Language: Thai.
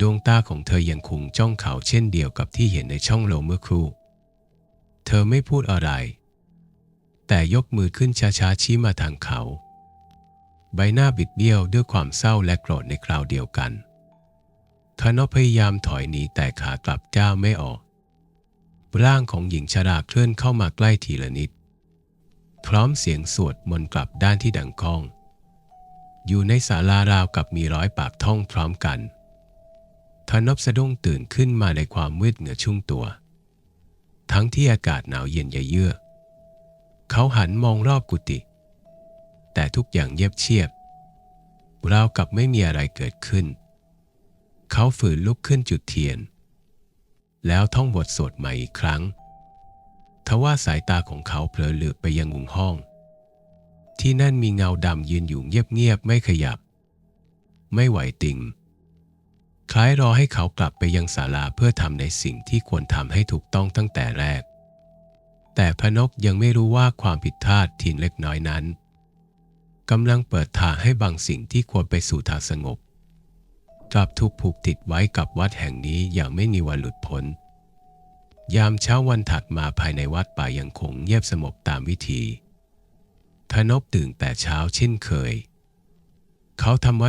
ดวงตาของเธอยังคงจ้องเขาเช่นเดียวกับที่เห็นในช่องโลมเมื่อครู่ เธอไม่พูดอะไร แต่ยกมือขึ้นช้าๆชี้มาทางเขา ใบหน้าบิดเบี้ยวด้วยความเศร้าและโกรธในคราวเดียวกันธนพพยายามถอยหนีแต่ขากลับก้าวไม่ออก ร่างของหญิงชราเคลื่อนเข้ามาใกล้ทีละนิด พร้อมเสียงสวดมนต์กลับด้านที่ดังก้อง อยู่ในศาลาราวกับมีร้อยปากท่องพร้อมกัน ทนพสะดุ้งตื่นขึ้นมาในความมืดเหนือชุ่มตัว ทั้งที่อากาศหนาวเย็นเยือกเขาหันมองรอบกุฏิแต่ทุกอย่างเงียบเชียบราวกับไม่มีอะไรเกิดขึ้น เขาฝืนลุกขึ้นจุดเทียน แล้วท่องบทสวดใหม่อีกครั้ง ทว่าสายตาของเขาเผลอเหลือบไปยังมุมห้อง ที่นั่นมีเงาดำยืนอยู่เงียบๆไม่ขยับ ไม่ไหวติ่ง คล้ายรอให้เขากลับไปยังศาลาเพื่อทำในสิ่งที่ควรทำให้ถูกต้องตั้งแต่แรก แต่พนกยังไม่รู้ว่าความผิดพลาดทีนเล็กน้อยนั้นกำลังเปิดทางให้บางสิ่งที่ควรไปสู่ทางสงบ กลับถูกผูกติดไว้กับวัดแห่งนี้อย่างไม่มีวันหลุดพ้น ยามเช้าวันถัดมาภายในวัดป่ายังคงเงียบสงบตามวิธีทนบตื่นแต่เช้าเช่นเคย เขาทำวัด